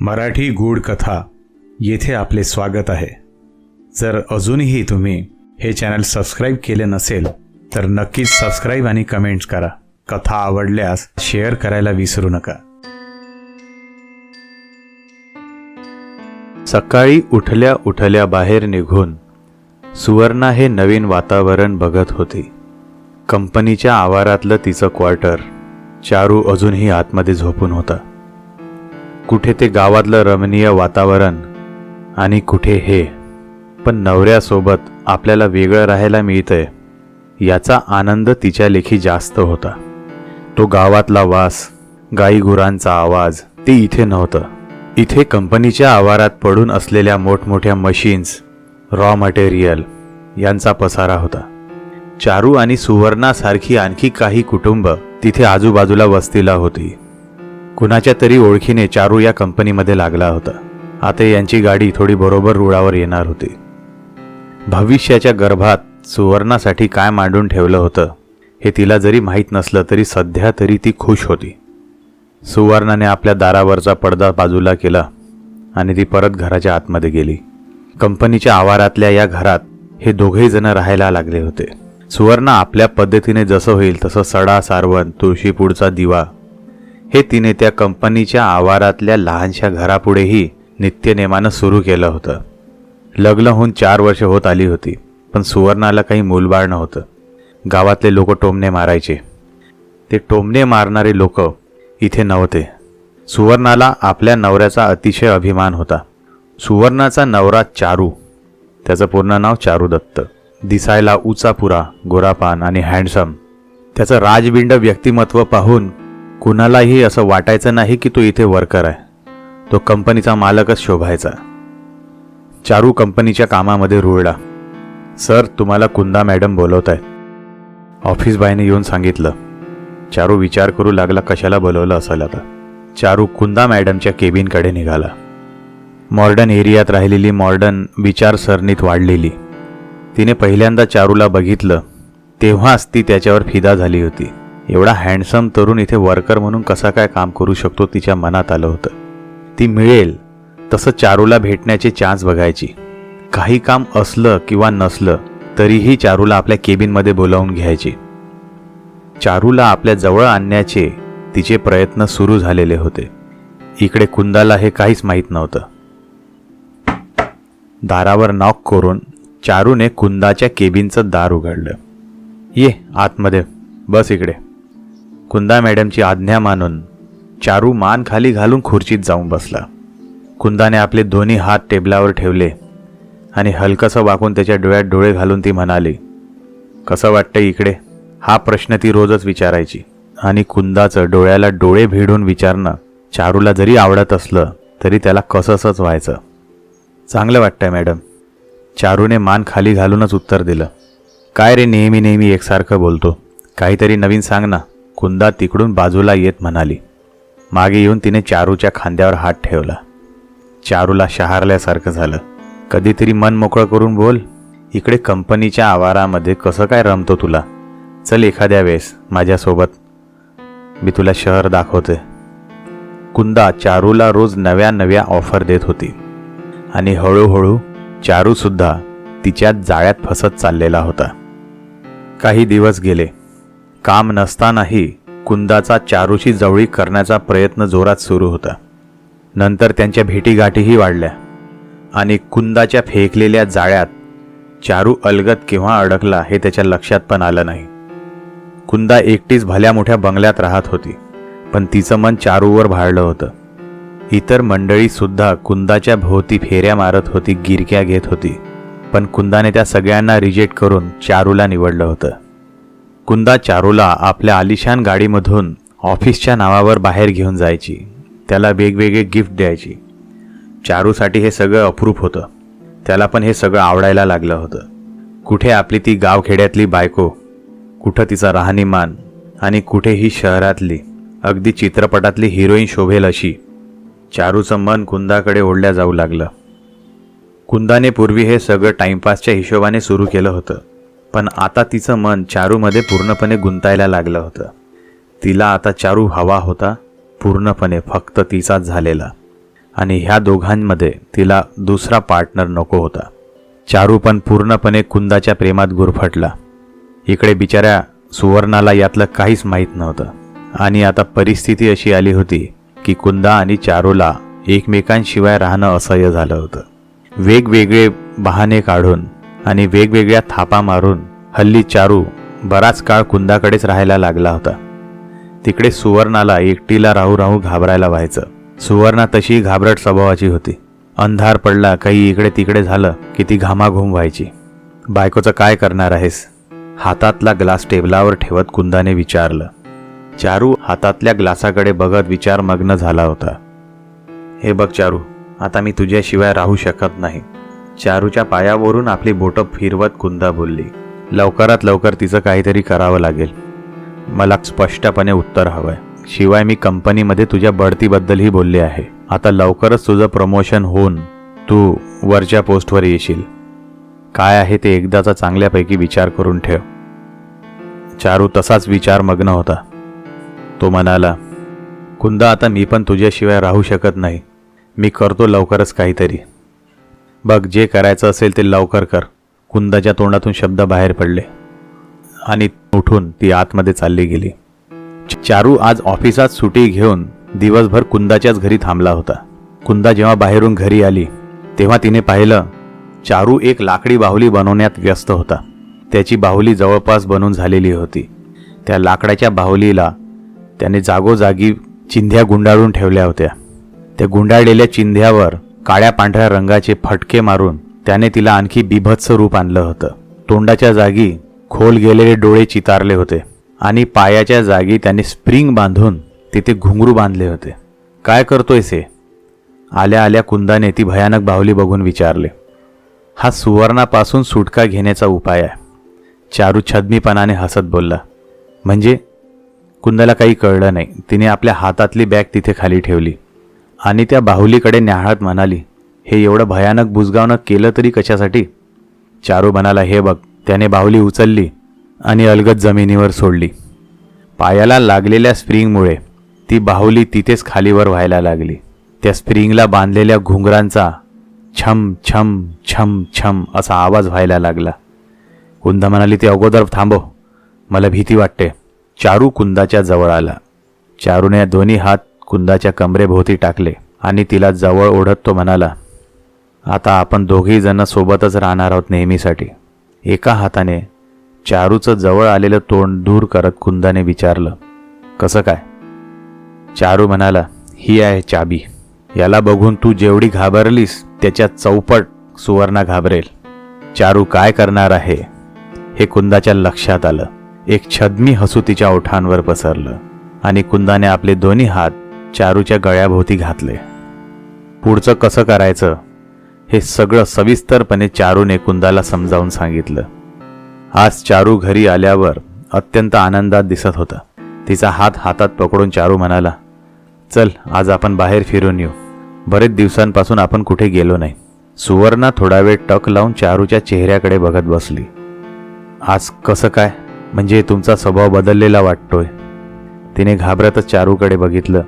मराठी गूढ कथा येथे आपले स्वागत आहे. जर अजूनही तुम्ही हे चॅनल सबस्क्राईब केले नसेल तर नक्कीच सबस्क्राईब आणि कमेंट्स करा. कथा आवडल्यास शेअर करायला विसरू नका. सकाळी उठल्या उठल्या बाहेर निघून सुवर्णा हे नवीन वातावरण बघत होती. कंपनीच्या आवारातलं तिचं क्वार्टर चारू अजूनही आतमध्ये झोपून होता. कुठे ते गावातलं रमणीय वातावरण आणि कुठे हे. पण नवऱ्यासोबत आपल्याला वेगळं राहायला मिळतंय याचा आनंद तिच्या लेखी जास्त होता. तो गावातला वास गाई गुरांचा आवाज ते इथे नव्हतं. इथे कंपनीच्या आवारात पडून असलेल्या मोठमोठ्या मशीन्स रॉ मटेरियल यांचा पसारा होता. चारू आणि सुवर्णासारखी आणखी काही कुटुंब तिथे आजूबाजूला वस्तीला होती. कुणाच्या तरी ओळखीने चारू या कंपनीमध्ये लागला होता. आता यांची गाडी थोडी बरोबर रुळावर येणार होती. भविष्याच्या गर्भात सुवर्णासाठी काय मांडून ठेवलं होतं हे तिला जरी माहीत नसलं तरी सध्या तरी ती खुश होती. सुवर्णाने आपल्या दारावरचा पडदा बाजूला केला आणि ती परत घराच्या आतमध्ये गेली. कंपनीच्या आवारातल्या या घरात हे दोघेही जण राहायला लागले होते. सुवर्ण आपल्या पद्धतीने जसं होईल तसं सडा सारवण तुळशीपूडचा दिवा हे तिने त्या कंपनीच्या आवारातल्या लहानशा घरापुढेही नित्यनेमानं सुरू केलं होतं. लग्न होऊन चार वर्ष होत आली होती पण सुवर्णाला काही मूलबाळ नव्हतं. गावातले लोक टोमणे मारायचे. ते टोमणे मारणारे लोक इथे नव्हते. सुवर्णाला आपल्या नवऱ्याचा अतिशय अभिमान होता. सुवर्णाचा नवरा चारू. त्याचं पूर्ण नाव चारू दत्त. दिसायला उचापुरा गोरापान आणि हँडसम. त्याचं राजबिंड व्यक्तिमत्व पाहून कुणालाही असं वाटायचं नाही की तो इथे वर्कर आहे. तो कंपनीचा मालकच शोभायचा. चारू कंपनीच्या कामामध्ये रुळला. सर तुम्हाला कुंदा मॅडम बोलवत आहेत ऑफिस बायने येऊन सांगितलं. चारू विचार करू लागला कशाला बोलवलं असेल आता. चारू कुंदा मॅडमच्या केबिनकडे निघाला. मॉर्डन एरियात राहिलेली मॉर्डन विचारसरणीत वाढलेली. तिने पहिल्यांदा चारूला बघितलं. तेव्हाच ती त्याच्यावर फिदा झाली होती. एवढा हँडसम तरुण इथे वर्कर म्हणून कसा काय काम करू शकतो तिच्या मनात आलं होतं. ती मिळेल तसं चारूला भेटण्याचे चान्स बघायची. काही काम असलं किंवा नसलं तरीही चारूला आपल्या केबिनमध्ये बोलावून घ्यायची. चारूला आपल्या जवळ आणण्याचे तिचे प्रयत्न सुरू झालेले होते. इकडे कुंदाला हे काहीच माहीत नव्हतं. दारावर नॉक करून चारूने कुंदाच्या केबिनचं दार उघडलं. ये आतमध्ये. बस इकडे. कुंदा मॅडमची आज्ञा मानून चारू मान खाली घालून खुर्चीत जाऊन बसला. कुंदाने आपले दोन्ही हात टेबलावर ठेवले आणि हलकंसं वाकून त्याच्या डोळ्यात डोळे घालून ती म्हणाली कसं वाटतं इकडे? हा प्रश्न ती रोजच विचारायची. आणि कुंदाचं डोळ्याला डोळे भिडून विचारणं चारूला जरी आवडत असलं तरी त्याला कसंसंच व्हायचं. चांगलं वाटतंय मॅडम. चारूने मान खाली घालूनच उत्तर दिलं काय रे नेहमी नेहमी एकसारखं बोलतो. काहीतरी नवीन सांग ना. कुंदा तिकडून बाजूला येत म्हणाली. मागे येऊन तिने चारूच्या खांद्यावर हात ठेवला. चारूला शहारल्यासारखं झालं. कधीतरी मन मोकळं करून बोल इकडे कंपनीच्या आवारामध्ये कसं काय रमतो तुला? चल एखाद्या वेळेस माझ्यासोबत. मी तुला शहर दाखवते. कुंदा चारूला रोज नव्या नव्या ऑफर देत होती. आणि हळूहळू चारूसुद्धा तिच्या जाळ्यात फसत चाललेला होता. काही दिवस गेले. काम नसतानाही कुंदाचा चारूशी जवळी करण्याचा प्रयत्न जोरात सुरू होता. नंतर त्यांच्या भेटीगाठीही वाढल्या आणि कुंदाच्या फेकलेल्या जाळ्यात चारू अलगत केव्हा अडकला हे त्याच्या लक्षात पण आलं नाही. कुंदा एकटीच भल्या मोठ्या बंगल्यात राहत होती पण तिचं मन चारूवर भाळलं होतं. इतर मंडळीसुद्धा कुंदाच्या भोवती फेऱ्या मारत होती गिरक्या घेत होती पण कुंदाने त्या सगळ्यांना रिजेक्ट करून चारूला निवडलं होतं. कुंदा चारूला आपल्या आलिशान गाडीमधून ऑफिसच्या नावावर बाहेर घेऊन जायची. त्याला वेगवेगळे गिफ्ट द्यायची. चारूसाठी हे सगळं अप्रूप होतं. त्याला पण हे सगळं आवडायला लागलं होतं. कुठे आपली ती गावखेड्यातली बायको कुठं तिचा राहणीमान आणि कुठे ही शहरातली अगदी चित्रपटातली हिरोईन शोभेल अशी चारूचं मन कुंदाकडे ओढल्या जाऊ लागलं. कुंदाने पूर्वी हे सगळं टाइमपासच्या हिशोबाने सुरू केलं होतं. पण आता तिचं मन चारूमध्ये पूर्णपणे गुंतायला लागलं होतं. तिला आता चारू हवा होता पूर्णपणे फक्त तिचाच झालेला. आणि ह्या दोघांमध्ये तिला दुसरा पार्टनर नको होता. चारू पण पूर्णपणे कुंदाच्या प्रेमात गुरफटला. इकडे बिचाऱ्या सुवर्णाला यातलं काहीच माहीत नव्हतं. आणि आता परिस्थिती अशी आली होती की कुंदा आणि चारूला एकमेकांशिवाय राहणं असह्य झालं होतं. वेगवेगळे बहाणे काढून आणि वेगवेगळ्या थापा मारून हल्ली चारू बराच काळ कुंदाकडेच राहायला लागला होता. तिकडे सुवर्णाला एकटीला राहू राहू घाबरायला व्हायचं. सुवर्णा तशी घाबरट स्वभावाची होती. अंधार पडला काही इकडे तिकडे झालं की ती घामाघूम व्हायची. बायकोचं काय करणार आहेस? हातातला ग्लास टेबलावर ठेवत कुंदाने विचारलं. चारू हातातल्या ग्लासाकडे बघत विचारमग्न झाला होता. हे बघ चारू आता मी तुझ्याशिवाय राहू शकत नाही. चारूच्या पायावरून आपली बोटं फिरवत कुंदा बोलली लवकरात लवकर तिचं काहीतरी करावं लागेल. मला स्पष्टपणे उत्तर हवंय. शिवाय मी कंपनीमध्ये तुझ्या बढतीबद्दलही बोलले आहे. आता लवकरच तुझं प्रमोशन होऊन तू वरच्या पोस्टवर येशील. काय आहे ते एकदाचा चांगल्यापैकी विचार करून ठेव. चारू तसाच विचारमग्न होता. तो म्हणाला कुंदा आता मी पण तुझ्याशिवाय राहू शकत नाही. मी करतो लवकरच काहीतरी. बघ जे करायचं असेल ते लवकर कर. कुंदाच्या तोंडातून शब्द बाहेर पडले. आणि उठून ती आतमध्ये चालली गेली. चारू आज ऑफिसात सुटी घेऊन दिवसभर कुंदाच्याच घरी थांबला होता. कुंदा जेव्हा बाहेरून घरी आली तेव्हा तिने पाहिलं चारू एक लाकडी बाहुली बनवण्यात व्यस्त होता. त्याची बाहुली जवळपास बनून झालेली होती. त्या लाकडाच्या बाहुलीला त्याने जागोजागी चिंध्या गुंडाळून ठेवल्या होत्या. त्या गुंडाळलेल्या चिंध्यावर काळ्या पांढऱ्या रंगाचे फटके मारून त्याने तिला आणखी बिभत्स रूप आणलं होतं. तोंडाच्या जागी खोल गेलेले डोळे चितारले होते आणि पायाच्या जागी त्याने स्प्रिंग बांधून तिथे घुंगरू बांधले होते. काय करतोयस हे आल्या आल्या कुंदाने ती भयानक बाहुली बघून विचारले. हा सुवर्णापासून सुटका घेण्याचा उपाय आहे. चारू छदमीपणाने हसत बोलला. म्हणजे? कुंदाला काही कळलं नाही. तिने आपल्या हातातली बॅग तिथे खाली ठेवली. आणि त्या बाहुलीकडे न्याहाळत म्हणाली हे एवढं भयानक बुजगावणं केलं तरी कशासाठी? चारू म्हणाला हे बघ. त्याने बाहुली उचलली आणि अलगद जमिनीवर सोडली. पायाला लागलेल्या स्प्रिंगमुळे ती बाहुली तिथेच खालीवर व्हायला लागली. त्या स्प्रिंगला बांधलेल्या घुंगरांचा छम छम छम छम असा आवाज व्हायला लागला. कुंदा म्हणाली ते अगोदर थांबव. मला भीती वाटते. चारू कुंदाच्या जवळ आला. चारूने दोन्ही हात कुंदाच्या कमरेभोवती टाकले आणि तिला जवळ ओढत तो म्हणाला आता आपण दोघी जण सोबतच राहणार आहोत नेहमीसाठी. एका हाताने चारूचं जवळ आलेलं तोंड दूर करत कुंदाने विचारलं कसं काय? चारू म्हणाला ही आहे चाबी. याला बघून तू जेवढी घाबरलीस त्याच्या चौपट सुवर्णा घाबरेल. चारू काय करणार आहे? हे कुंदाच्या लक्षात आलं. एक छद्मी हसू तिच्या ओठांवर पसरलं आणि कुंदाने आपले दोन्ही हात चारूच्या गळ्याभोवती घातले. पुढचं कसं करायचं हे सगळं सविस्तरपणे चारूने कुंदाला समजावून सांगितलं. आज चारू घरी आल्यावर अत्यंत आनंदात दिसत होता. तिचा हात हातात पकडून चारू म्हणाला चल आज आपण बाहेर फिरून येऊ. बरेच दिवसांपासून आपण कुठे गेलो नाही. सुवर्णा थोडा वेळ टक लावून चारूच्या चेहऱ्याकडे बघत बसली. आज कसं काय? म्हणजे तुमचा स्वभाव बदललेला वाटतोय. तिने घाबरतच चारूकडे बघितलं.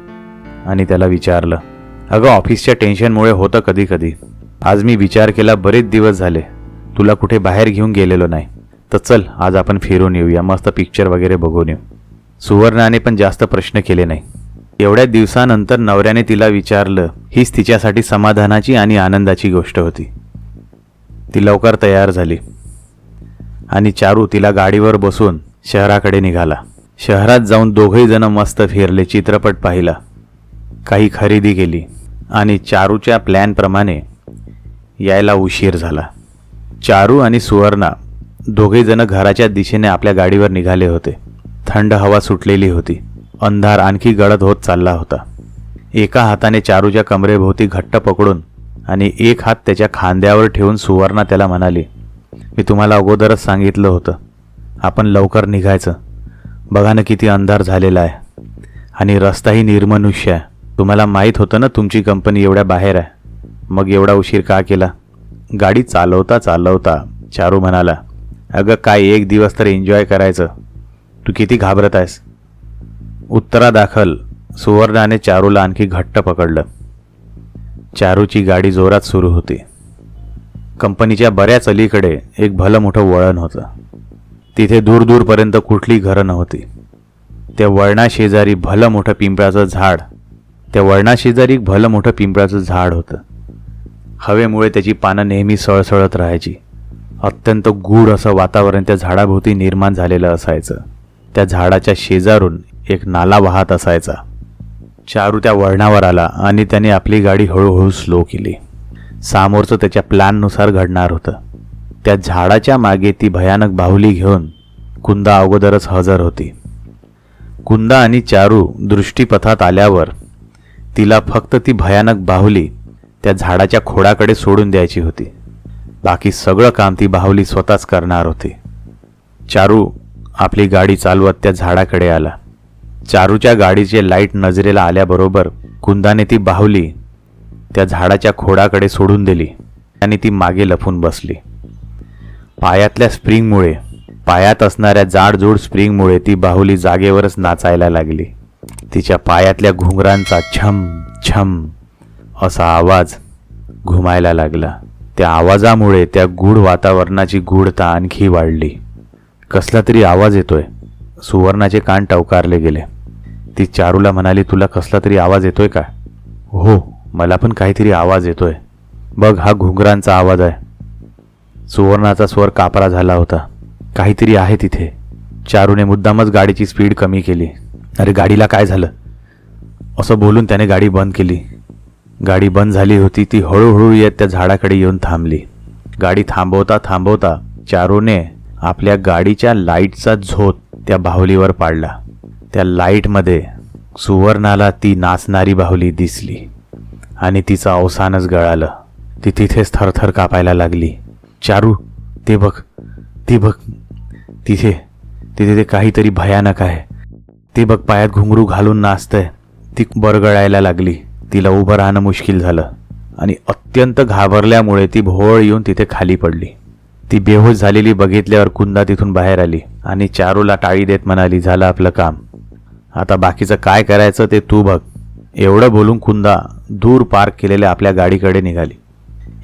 आणि त्याला विचारलं अगं ऑफिसच्या टेन्शनमुळे होतं कधी कधी आज मी विचार केला बरेच दिवस झाले. तुला कुठे बाहेर घेऊन गेलेलो नाही. तर चल आज आपण फिरून येऊया. मस्त पिक्चर वगैरे बघून येऊ. सुवर्णाने पण जास्त प्रश्न केले नाही. एवढ्या दिवसानंतर नवऱ्याने तिला विचारलं हीच तिच्यासाठी समाधानाची आणि आनंदाची गोष्ट होती. ती लवकर तयार झाली. आणि चारू तिला गाडीवर बसून शहराकडे निघाला. शहरात जाऊन दोघेही जण मस्त फिरले चित्रपट पाहिला. काही खरेदी केली आणि चारूच्या प्लॅनप्रमाणे यायला उशीर झाला. चारू आणि सुवर्णा दोघेजणं घराच्या दिशेने आपल्या गाडीवर निघाले होते. थंड हवा सुटलेली होती. अंधार आणखी गडद होत चालला होता. एका हाताने चारूच्या कमरेभोवती घट्ट पकडून आणि एक हात त्याच्या खांद्यावर ठेवून सुवर्णा त्याला म्हणाली मी तुम्हाला अगोदरच सांगितलं होतं. आपण लवकर निघायचं. बघा ना किती अंधार झालेला आहे. आणि रस्ताही निर्मनुष्य आहे. तुम्हाला माहीत होतं ना तुमची कंपनी एवढ्या बाहेर आहे. मग एवढा उशीर का केला? गाडी चालवता चालवता चारू म्हणाला अगं काय एक दिवस तर एन्जॉय करायचं. तू किती घाबरत आहेस. उत्तरादाखल सुवर्णाने चारूला आणखी घट्ट पकडलं. चारूची गाडी जोरात सुरू होती. कंपनीच्या बऱ्याच अलीकडे एक भलं मोठं वळण होतं. तिथे दूरदूरपर्यंत कुठली घरं नव्हती. त्या वळणाशेजारी भलं मोठं पिंपळाचं झाड त्या वळणाशेजारी एक भलं मोठं पिंपळाचं झाड होतं. हवेमुळे त्याची पानं नेहमी सळसळत राहायची. अत्यंत गूढ असं वातावरण त्या झाडाभोवती निर्माण झालेलं असायचं. त्या झाडाच्या शेजारून एक नाला वाहत असायचा. चारू त्या वळणावर आला आणि त्याने आपली गाडी हळूहळू स्लो केली. सामोरचं त्याच्या प्लॅननुसार घडणार होतं. त्या झाडाच्या मागे ती भयानक बाहुली घेऊन कुंदा अगोदरच हजर होती. कुंदा आणि चारू दृष्टीपथात आल्यावर तिला फक्त ती भयानक बाहुली त्या झाडाच्या खोडाकडे सोडून द्यायची होती. बाकी सगळं काम ती बाहुली स्वतःच करणार होती. चारू आपली गाडी चालवत त्या झाडाकडे आला. चारूच्या गाडीचे लाइट नजरेला आल्याबरोबर कुंदाने ती बाहुली त्या झाडाच्या खोडाकडे सोडून दिली आणि ती मागे लपून बसली. पायातल्या स्प्रिंगमुळे पायात असणाऱ्या जाडजूड स्प्रिंगमुळे ती बाहुली जागेवरच नाचायला लागली. तिच्या पायातल्या घुंगरांचा छम छम असा आवाज घुमायला लागला. त्या आवाजामुळे त्या गूढ वातावरणाची गूढता आणखी वाढली. कसला तरी आवाज येतोय. सुवर्णाचे कान टवकारले गेले. ती चारूला म्हणाली तुला कसला तरी आवाज येतोय का? हो मला पण काहीतरी आवाज येतोय. बघ हा घुंगरांचा आवाज आहे. सुवर्णाचा स्वर कापरा झाला होता. काहीतरी आहे तिथे. चारूने मुद्दामच गाडीची स्पीड कमी केली. अरे गाडीला काय झालं? असं बोलून त्याने गाडी बंद केली. गाडी बंद झाली होती ती हळूहळू येत त्या झाडाकडे येऊन थांबली. गाडी थांबवता थांबवता चारूने आपल्या गाडीच्या लाईटचा झोत त्या बाहुलीवर पाडला. त्या लाईटमध्ये सुवर्णाला ती नाचणारी बाहुली दिसली आणि तिचं अवसानच गळालं. ती तिथेच थरथर कापायला लागली. चारू ते बघ ते बघ तिथे तिथे ते काहीतरी भयानक आहे. ती बघ पायात घुंगरू घालून नाचतंय. ती बरगळायला लागली. तिला उभं राहणं मुश्किल झालं. आणि अत्यंत घाबरल्यामुळे ती भोवळ येऊन तिथे खाली पडली. ती बेहोश झालेली बघितल्यावर कुंदा तिथून बाहेर आली आणि चारूला टाळी देत म्हणाली झालं आपलं काम. आता बाकीचं काय करायचं ते तू बघ. एवढं बोलून कुंदा दूर पार्क केलेल्या आपल्या गाडीकडे निघाली.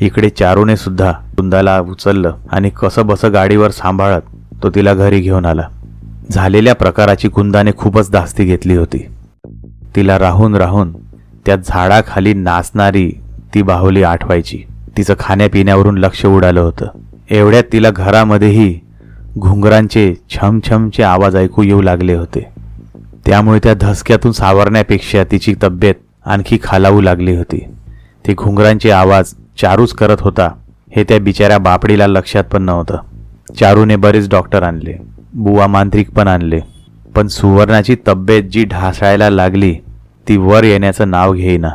इकडे चारूने सुद्धा कुंदाला उचललं आणि कसं बसं गाडीवर सांभाळत तो तिला घरी घेऊन आला. झालेल्या प्रकाराची कुंदाने खूपच धास्ती घेतली होती. तिला राहून राहून त्या झाडाखाली नाचणारी ती बाहुली आठवायची. तिचं खाण्यापिण्यावरून लक्ष उडालं होतं. एवढ्यात तिला घरामध्येही घुंगरांचे छमछमचे आवाज ऐकू येऊ लागले होते. त्यामुळे त्या धसक्यातून सावरण्यापेक्षा तिची तब्येत आणखी खालावू लागली होती. ते घुंगरांचे आवाज चारूच करत होता हे त्या बिचाऱ्या बापडीला लक्षात पण नव्हतं. चारूने बरेच डॉक्टर आणले. बुवा मांत्रिक पण आणले. पण सुवर्णाची तब्येत जी ढासळायला लागली ती वर येण्याचं नाव घेईना.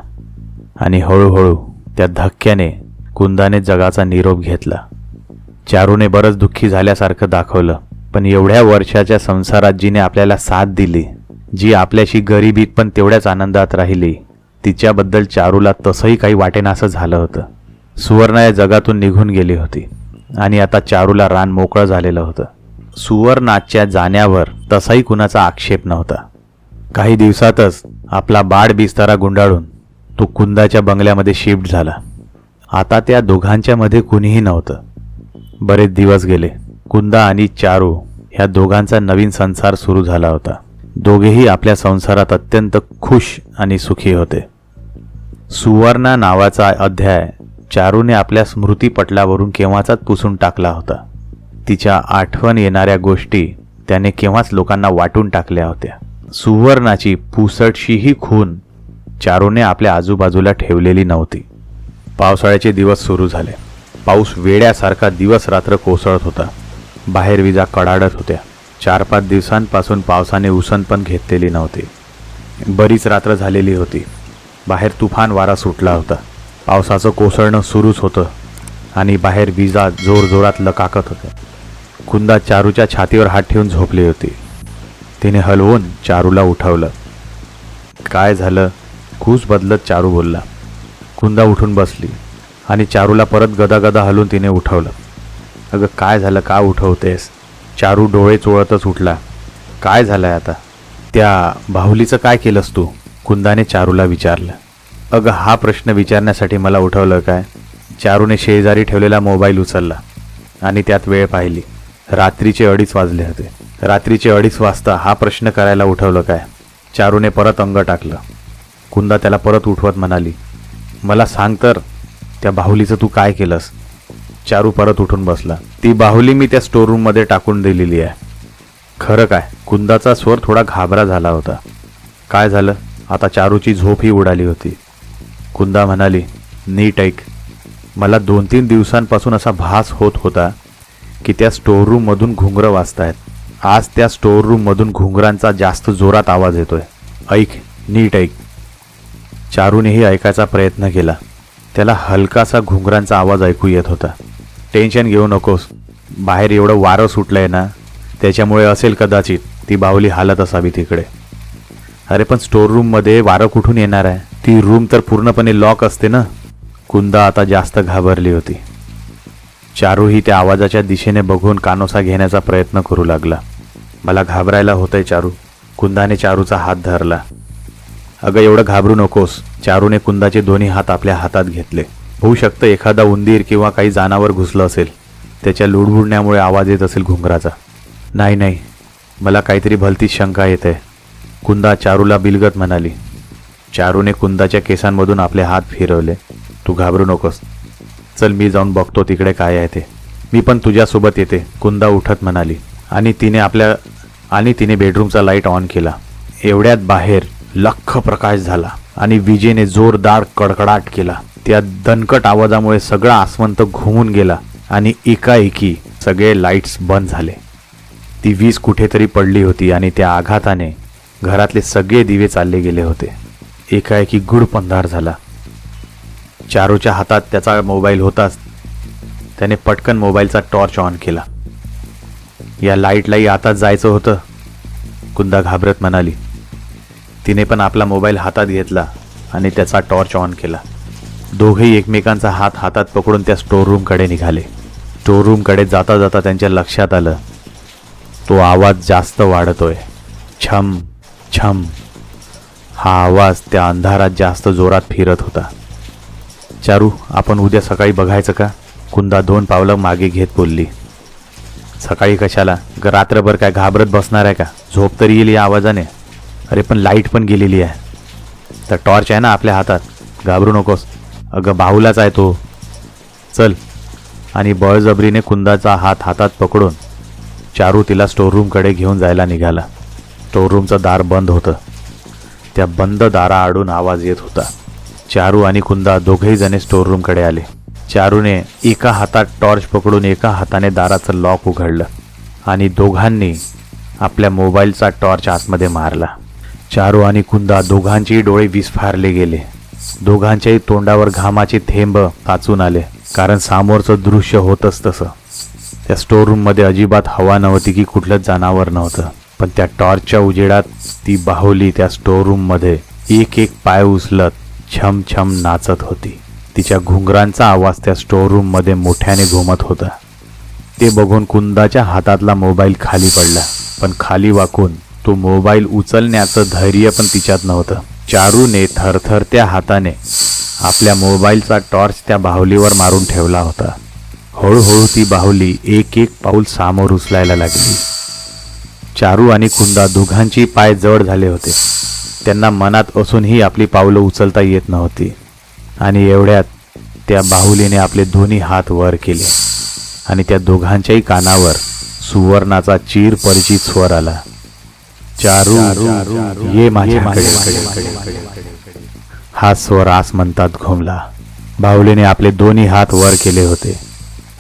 आणि हळूहळू त्या धक्क्याने कुंदाने जगाचा निरोप घेतला. चारूने बरंच दुःखी झाल्यासारखं दाखवलं पण एवढ्या वर्षाच्या संसारात जिने आपल्याला साथ दिली. जी आपल्याशी गरिबीत पण तेवढ्याच आनंदात राहिली. तिच्याबद्दल चारूला तसंही काही वाटेनासं झालं होतं. सुवर्ण या जगातून निघून गेली होती. आणि आता चारूला रान मोकळं झालेलं होतं. सुवर्णाच्या जाण्यावर तसाही कुणाचा आक्षेप नव्हता. काही दिवसातच आपला बाड बिस्तारा गुंडाळून तो कुंदाच्या बंगल्यामध्ये शिफ्ट झाला. आता त्या दोघांच्या मध्ये कुणीही नव्हतं. बरेच दिवस गेले. कुंदा आणि चारू ह्या दोघांचा नवीन संसार सुरू झाला होता. दोघेही आपल्या संसारात अत्यंत खुश आणि सुखी होते. सुवर्णा नावाचा अध्याय चारूने आपल्या स्मृतीपटलावरून केव्हाचाच पुसून टाकला होता. तिच्या आठवण येणाऱ्या गोष्टी त्याने केव्हाच लोकांना वाटून टाकल्या होत्या. सुवर्णाची पुसटशीही खून चारूने आपल्या आजूबाजूला ठेवलेली नव्हती. पावसाळ्याचे दिवस सुरू झाले. पाऊस वेड्यासारखा दिवस रात्र कोसळत होता. बाहेर विजा कडाडत होत्या. चार पाच दिवसांपासून पावसाने उसण पण घेतलेली नव्हती. बरीच रात्र झालेली होती. बाहेर तुफान वारा सुटला होता. पावसाचं कोसळणं सुरूच होतं आणि बाहेर विजा जोरजोरात लकाकत होत्या. कुंदा चारूच्या छातीवर हात ठेवून झोपली होती. तिने हलवून चारूला उठवलं. काय झालं? कूस बदलत चारू बोलला. कुंदा उठून बसली आणि चारूला परत गदागदा हलून तिने उठवलं. अगं काय झालं? का उठवतेस? चारू डोळे चोळतच उठला. काय झालंय आता? त्या बाहुलीचं काय केलंस तू? कुंदाने चारूला विचारलं. अगं हा प्रश्न विचारण्यासाठी मला उठवलं काय? चारूने शेजारी ठेवलेला मोबाईल उचलला आणि त्यात वेळ पाहिली. रात्रीचे अडीच वाजले होते. रात्रीचे अडीच वाजता हा प्रश्न करायला उठवलं काय? चारूने परत अंग टाकलं. कुंदा त्याला परत उठवत म्हणाली मला सांग तर त्या बाहुलीचं तू काय केलंस? चारू परत उठून बसला ती बाहुली मी त्या स्टोअरूममध्ये टाकून दिलेली आहे. खरं काय? कुंदाचा स्वर थोडा घाबरा झाला होता. काय झालं? आता चारूची झोपही उडाली होती. कुंदा म्हणाली नीट ऐक. मला दोन तीन दिवसांपासून असा भास होत होता की त्या स्टोअररूममधून घुंगरं वाजतायत. आज त्या स्टोअररूममधून घुंगरांचा जास्त जोरात आवाज येतोय. ऐक नीट ऐक. चारूनेही ऐकायचा प्रयत्न केला. त्याला हलकासा घुंगरांचा आवाज ऐकू येत होता. टेन्शन घेऊ नकोस. बाहेर एवढं वारं सुटलंय ना त्याच्यामुळे असेल कदाचित ती बाहुली हालत असावी तिकडे. अरे पण स्टोर रूममध्ये वारं कुठून येणार आहे? ती रूम तर पूर्णपणे लॉक असते ना. कुंदा आता जास्त घाबरली होती. चारूही त्या आवाजाच्या दिशेने बघून कानोसा घेण्याचा प्रयत्न करू लागला. मला घाबरायला होतंय चारू. कुंदाने चारूचा हात धरला. अगं एवढं घाबरू नकोस. चारूने कुंदाचे दोन्ही हात आपल्या हातात घेतले. होऊ शकतं एखादा उंदीर किंवा काही जानावर घुसलं असेल. त्याच्या लुडबुडण्यामुळे आवाज येत असेल घुंगराचा. नाही नाही. मला काहीतरी भलतीच शंका येते कुंदा चारूला बिलगत म्हणाली. चारूने कुंदाच्या केसांमधून आपले हात फिरवले. तू घाबरू नकोस. चल मी जाऊन बघतो तिकडे काय आहे ते. मी पण तुझ्यासोबत येते कुंदा उठत म्हणाली. आणि तिने आपल्या आणि तिने बेडरूमचा लाइट ऑन केला. एवढ्यात बाहेर लख्ख प्रकाश झाला आणि विजेने जोरदार कडकडाट केला. त्या दणकट आवाजामुळे सगळा आसमंत घुमून गेला आणि एकाएकी सगळे लाईट्स बंद झाले. ती वीज कुठेतरी पडली होती आणि त्या आघाताने घरातले सगळे दिवे चालले गेले होते. एकाएकी गुड पंधार झाला. चारूच्या हातात त्याचा मोबाईल होताच. त्याने पटकन मोबाईलचा टॉर्च ऑन केला. या लाईटलाही आताच जायचं होतं कुंदा घाबरत म्हणाली. तिने पण आपला मोबाईल हातात घेतला आणि त्याचा टॉर्च ऑन केला. दोघेही एकमेकांचा हात हातात पकडून त्या स्टोर रूमकडे निघाले. स्टोर रूमकडे जाता जाता त्यांच्या लक्षात आलं तो आवाज जास्त वाढतोय. छम छम. हा आवाज त्या अंधारात जास्त जोरात फिरत होता. चारू आपण उद्या सकाळी बघायचं का? कुंदा दोन पावलं मागे घेत बोलली. सकाळी कशाला? ग रात्रभर काय घाबरत बसणार आहे का? झोप तरी येईल या आवाजाने. अरे पण लाइट पण गेलेली आहे. तर टॉर्च आहे ना आपल्या हातात? घाबरू नकोस. अगं बाहुलाच आहे तो. चल. आणि बळजबरीने कुंदाचा हात हातात पकडून चारू तिला स्टोररूमकडे घेऊन जायला निघाला. स्टोररूमचं दार बंद होतं. त्या बंद दाराआडून आवाज येत होता. चारू आणि कुंदा दोघेही जणे स्टोररूमकडे आले. चारूने एका हातात टॉर्च पकडून एका हाताने दाराचं लॉक उघडलं आणि दोघांनी आपल्या मोबाईलचा टॉर्च आतमध्ये मारला. चारू आणि कुंदा दोघांचेही डोळे विस्फारले गेले. दोघांच्याही तोंडावर घामाचे थेंब काचून आले कारण समोरचं दृश्य होतच तसं. त्या स्टोअररूममध्ये अजिबात हवा नव्हती की कुठलंच जनावर नव्हतं पण त्या टॉर्चच्या उजेडात ती बाहुली त्या स्टोअररूममध्ये एक एक पाय उचलत छम छम नाचत होती. तिच्या घुंगरांचा आवाज त्या स्टोअररूममध्ये मोठ्याने घुमत होता. ते बघून कुंदाच्या हातातला मोबाईल खाली पडला पण खाली वाकून तो मोबाईल उचलण्याचं धैर्य पण तिच्यात नव्हतं. चारूने थरथरत्या हाताने आपल्या मोबाईलचा टॉर्च त्या बाहुलीवर मारून ठेवला होता. हळूहळू ती बाहुली एक एक पाऊल सामोर उचलायला लागली. चारू आणि कुंदा दोघांची पाय जड झाले होते. त्यांना मनात असूनही आपली पावलं उचलता येत नव्हती. आणि एवढ्यात त्या बाहुलीने आपले दोन्ही हात वर केले. आणि त्या दोघांच्याही कानावर सुवर्णाचा चिर परिचित स्वर आला. चारू ये माझे हा स्वर आस म्हणतात घुमला. बाहुलीने आपले दोन्ही हात वर केले होते.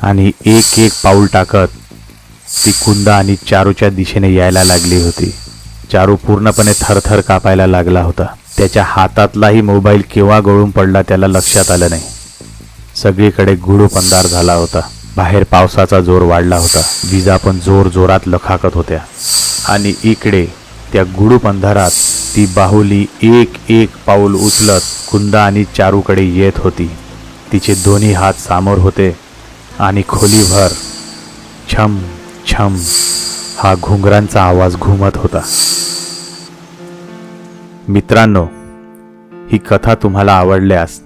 आणि एक एक पाऊल टाकत ती कुंदा आणि चारूच्या दिशेने यायला लागली होती. चारू पूर्णपणे थरथर कापायला लागला होता. त्याच्या हातातलाही मोबाईल केव्हा गळून पडला त्याला लक्षात आलं नाही. सगळीकडे गुडूप अंधार झाला होता. बाहेर पावसाचा जोर वाढला होता. विजा पण जोर जोरात लखाकत होत्या. आणि इकडे त्या गुडूप अंधारात ती बाहुली एक एक पाऊल उचलत कुंदा आणि चारूकडे येत होती. तिचे दोन्ही हात सामोर होते आणि खोलीभर छम छम हा घुंगरांचा आवाज घुमत होता. मित्रांनो ही कथा तुम्हाला आवडल्यास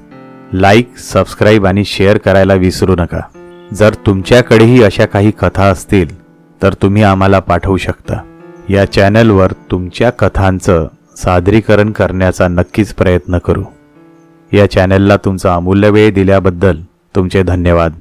लाईक सबस्क्राईब आणि शेअर करायला विसरू नका. जर तुमच्याकडेही अशा काही कथा असतील तर तुम्ही आम्हाला पाठवू शकता. या चॅनलवर तुमच्या कथांचं सादरीकरण करण्याचा नक्कीच प्रयत्न करू. या चॅनलला तुमचा अमूल्य वेळ दिल्याबद्दल तुमचे धन्यवाद.